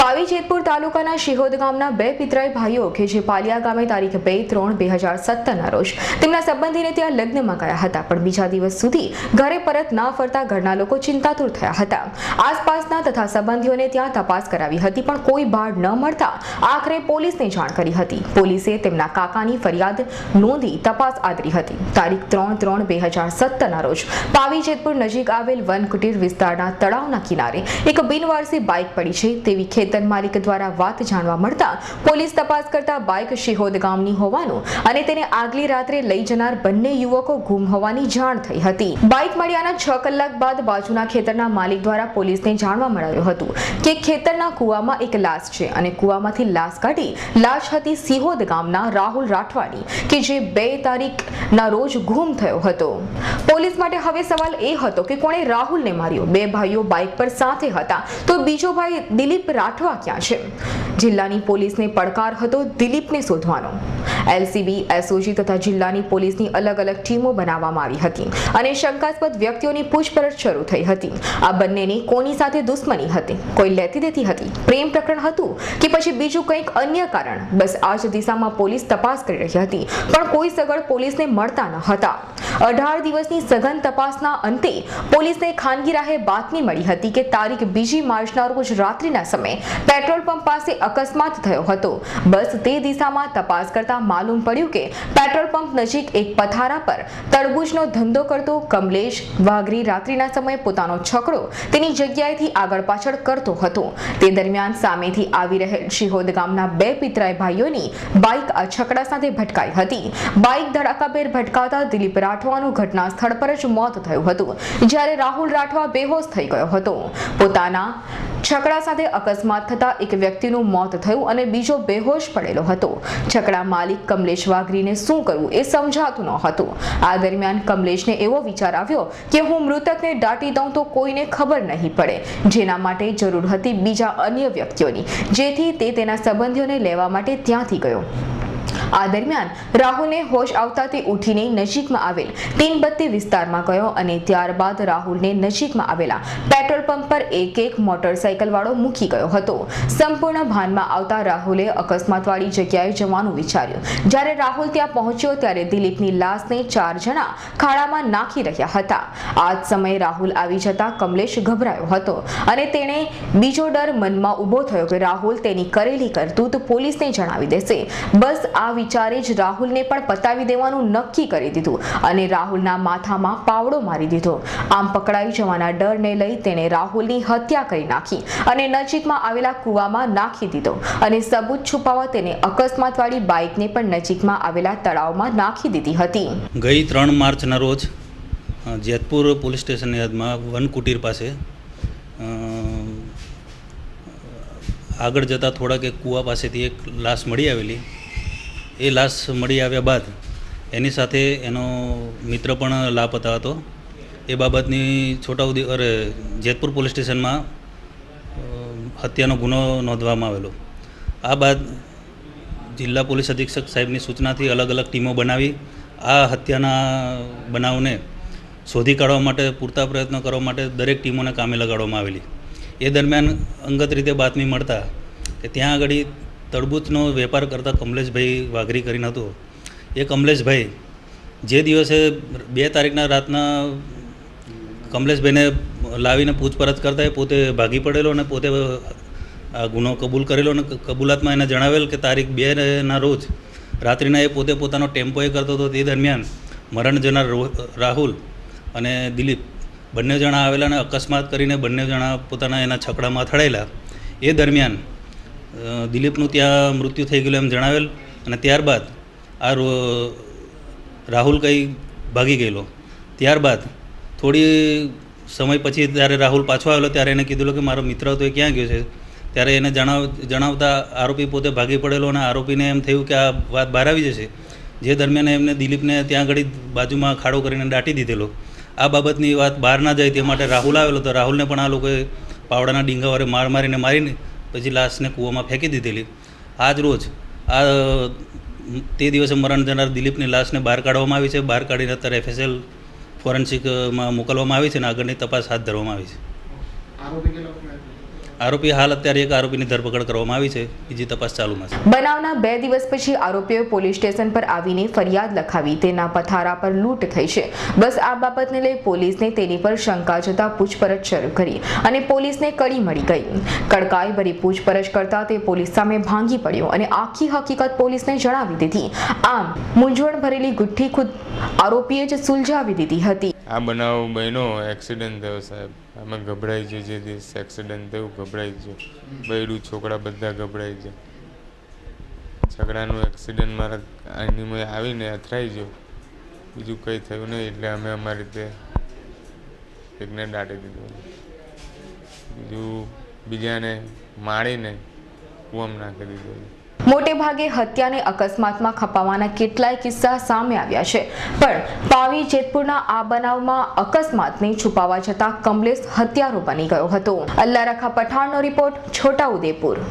પાવી જેતપુર તાલુકાના શિહોદ ગામના બે પિતરાઈ ભાઈઓ કે જે પાલિયા ગામે તારીખ બે ત્રણ બે હજાર સત્તરના રોજ તેમના સંબંધીને ત્યાં લગ્નમાં ગયા હતા, પણ બીજા દિવસ સુધી ઘરે પરત ના ફરતા ઘરના લોકો ચિંતાતુર થયા હતા. આસપાસના તથા સંબંધીઓને ત્યાં તપાસ કરાવી હતી, પણ કોઈ બાળ ન મળતા આખરે પોલીસને જાણ કરી હતી. પોલીસે તેમના કાકાની ફરિયાદ નોંધી તપાસ આદરી હતી. તારીખ ત્રણ ત્રણ બે હજાર સત્તરના રોજ પાવી જેતપુર નજીક આવેલ વન કુટીર વિસ્તારના તળાવના કિનારે એક બિનવારસી બાઇક પડી છે, તેવી ખેતર માલિક દ્વારા વાત જાણવા મળતા પોલીસ તપાસ કરતા બાઇક શિહોદ ગામની હોવાનું અને તેને આગલી રાત્રે લઈ જનાર બંને યુવકો ગુમ હોવાની જાણ થઈ હતી. બાઇક મળ્યાના છ કલાક બાદ બાજુના ખેતરના માલિક દ્વારા પોલીસને જાણવા મળ્યું હતું કે ખેતરના કૂવામાં એક લાશ છે અને કૂવામાંથી લાશ કાઢી લાશ હતી સિહોદ ગામના રાહુલ રાઠવાની કે જે બે તારીખના રોજ ગુમ થયો હતો. પોલીસ માટે હવે સવાલ એ હતો કે કોણે રાહુલને માર્યો? બે ભાઈઓ બાઇક પર સાથે હતા તો બીજો ભાઈ દિલીપ રાઠવા ક્યાં છે? જિલ્લાની પોલીસને પડકાર હતો દિલીપને શોધવાનો. એલસીબી, એસઓજી તથા જિલ્લાની પોલીસની અલગ અલગ ટીમો બનાવવામાં આવી હતી અને શંકાસ્પદ વ્યક્તિઓની પૂછપરછ શરૂ થઈ હતી. આ બંનેની કોની સાથે દુશ્મની હતી? કોઈ લેતી દેતી હતી? પ્રેમ પ્રકરણ હતું કે પછી બીજું કંઈક અન્ય કારણ? બસ આ જ દિશામાં પોલીસ તપાસ કરી રહી હતી, પણ કોઈ સગળ પોલીસને મળતા ન હતા. અઢાર દિવસની સઘન તપાસના અંતે પોલીસને ખાનગી રાહે બાતમી મળી હતી કે તારીખ બીજી માર્ચના રોજ રાત્રિના સમયે પેટ્રોલ પંપ પાસે અકસ્માત થયો હતો. બસ તે દિશામાં તપાસ કરતા માલુમ પડ્યું કે પેટ્રોલ પંપ નજીક એક પથારા પર તરબૂચનો ધંધો કરતો કમલેશ વાઘરી રાત્રિના સમયે પોતાનો છકડો તેની જગ્યાએથી આગળ પાછળ કરતો હતો. તે દરમિયાન સામેથી આવી રહેલ શિહોદ ગામના બે પિતરાઈ ભાઈઓની બાઇક આ છકડા સાથે ભટકાઈ હતી. બાઇક ધડાકાભેર ભટકાતા દિલીપ રાઠવાનું ઘટના સ્થળ પર જ મોત થયું હતું, જ્યારે રાહુલ રાઠવા બેહોશ થઈ ગયો હતો. પોતાના છકડા સાથે અકસ્માત થતા એક વ્યક્તિનું મોત થયું અને બીજો બેહોશ પડેલો હતો. છકડા માલિક કમલેશ વાઘરીને શું કરવું એ સમજાતું ન હતું. આ દરમિયાન કમલેશને એવો વિચાર આવ્યો કે હું મૃતકને દાટી દઉં તો કોઈને ખબર નહીં પડે. જેના માટે જરૂર હતી બીજા અન્ય વ્યક્તિઓની, જેથી તે તેના સંબંધીઓને લેવા માટે ત્યાંથી ગયો. આ દરમિયાન રાહુલને હોશ આવતા ઉઠીને નજીકમાં આવેલ તીનબત્તી વિસ્તારમાં ગયો અને ત્યારબાદ રાહુલને નજીકમાં આવેલા પેટ્રોલ પંપ પર એક એક મોટરસાયકલ વાળો મૂકી ગયો હતો. સંપૂર્ણ ભાનમાં આવતા રાહુલે અકસ્માતવાળી જગ્યાએ જવાનું વિચાર્યું. જ્યારે રાહુલ ત્યાં પહોંચ્યો ત્યારે દિલીપની લાશને ચાર જણા ખાડામાં નાખી રહ્યા હતા. આ જ સમયે રાહુલ આવી જતા કમલેશ ગભરાયો હતો અને તેણે બીજો ડર મનમાં ઊભો થયો કે રાહુલ તેની કરેલી કરતૂત પોલીસને જણાવી દેશે. બસ આ વિચારે જ રાહુલને પણ પતાવી દેવાનું નક્કી કરી દીધું અને રાહુલના માથામાં પાવડો મારી દીધો. આમ પકડાઈ જવાના ડરને લઈ તેણે રાહુલની હત્યા કરી નાખી અને નજીકમાં આવેલા કૂવામાં નાખી દીધો અને સબૂત છુપાવવા તેને અકસ્માતવાળી બાઇકને પણ નજીકમાં આવેલા તળાવમાં નાખી દીધી હતી. ગઈ ત્રણ માર્ચના રોજ જેતપુર પોલીસ સ્ટેશનની યાદમાં વન કુટીર પાસે આગળ જતાં થોડાક એક કૂવા પાસેથી એક લાશ મળી આવેલી. એ લાશ મળી આવ્યા બાદ એની સાથે એનો મિત્ર પણ લાપતા હતો. એ બાબતની છોટાઉદી અરે, જેતપુર પોલીસ સ્ટેશનમાં હત્યાનો ગુનો નોંધવામાં આવેલો. આ બાદ જિલ્લા પોલીસ અધિક્ષક સાહેબની સૂચનાથી અલગ અલગ ટીમો બનાવી આ હત્યાના બનાવને શોધી કાઢવા માટે પૂરતા પ્રયત્નો કરવા માટે દરેક ટીમોને કામે લગાડવામાં આવેલી. એ દરમિયાન અંગત રીતે બાતમી મળતા કે ત્યાં આગળ તરબૂચનો વેપાર કરતા કમલેશભાઈ વાઘરી કરીને હતો. એ કમલેશભાઈ જે દિવસે બે તારીખના રાતના કમલેશભાઈને લાવીને પૂછપરછ કરતા એ પોતે ભાગી પડેલો અને પોતે, આ ગુનો કબૂલ કરેલો અને કબૂલાતમાં એને જણાવેલ કે તારીખ બે ના રોજ રાત્રિના એ પોતે પોતાનો ટેમ્પો એ કરતો હતો. તે દરમિયાન મરણ જનાર રાહુલ અને દિલીપ બંને જણા આવેલા અને અકસ્માત કરીને બંને જણા પોતાના એના છકડામાં અથડાયેલા. એ દરમિયાન દિલીપનું ત્યાં મૃત્યુ થઈ ગયેલું એમ જણાવેલ અને ત્યારબાદ આ રાહુલ કંઈ ભાગી ગયેલો. ત્યારબાદ થોડી સમય પછી ત્યારે રાહુલ પાછો આવેલો ત્યારે એને કીધેલું કે મારો મિત્ર હતો એ ક્યાં ગયો છે? ત્યારે એને જણાવ, જણાવતા આરોપી પોતે ભાગી પડેલો અને આરોપીને એમ થયું કે આ વાત બહાર આવી જશે. જે દરમિયાન એમને દિલીપને ત્યાં આગળ બાજુમાં ખાડો કરીને દાટી દીધેલો. આ બાબતની વાત બહાર ના જાય તે માટે રાહુલ આવેલો તો રાહુલને પણ આ લોકોએ પાવડાના ડીંગા વારે માર મારીને મારીને પછી લાશને કૂવામાં ફેંકી દીધેલી. આજ રોજ, આ, તે દિવસે મરણ જનાર દિલીપની લાશને બહાર કાઢવામાં આવી છે. બહાર કાઢીને અત્યારે એફએસએલ ફોરેન્સિકમાં મોકલવામાં આવી છે અને આગળની તપાસ હાથ ધરવામાં આવી છે? આરોપી હાલ અત્યારે એક આરોપીની ધરપકડ કરવામાં આવી છે. બીજી તપાસ ચાલુમાં છે. બનાવના બે દિવસ પછી આરોપીઓએ પોલીસ સ્ટેશન પર આવીને ફરિયાદ લખાવી તેના પથારા પર લૂંટ થઈ છે. બસ આ બાબતને લઈ પોલીસને તેની પર શંકા જતા પૂછપરછ શરૂ કરી અને પોલીસને કડી મળી ગઈ. કડકાઈ ભરી પૂછપરછ કરતા તે પોલીસ સામે ભાંગી પડ્યો અને આખી હકીકત પોલીસને જણાવી દીધી. આમ મૂંઝવણ ભરેલી ગુઠ્ઠી ખુદ આરોપીએ જ સુલઝાવી દીધી હતી. આ બનાવ બન્યો એક્સિડન્ટ થયો સાહેબ. અમે ગભરાઈ ગયો જે દિવસ એક્સિડન્ટ થયું, ગભરાઈ ગયો. બૈરું છોકરા બધા ગભરાઈ છે છકડાનું એક્સિડન્ટ મારા આનીમય આવીને અથડાઈ ગયો. બીજું કંઈ થયું નહીં, એટલે અમે અમારી રીતે એકને દાટી દીધું. બીજું બીજાને મારીને કૂવામાં નાખી દીધું. મોટે ભાગે હત્યાને અકસ્માતમાં ખપાવાના કેટલાય કિસ્સા સામે આવ્યા છે. પણ પાવી જેતપુરના આ બનાવમાં અકસ્માતને છુપાવા જતા કમલેશ હત્યારો બની ગયો હતો. અલ્લાહ રખા પઠાણનો રિપોર્ટ છોટાઉદેપુર.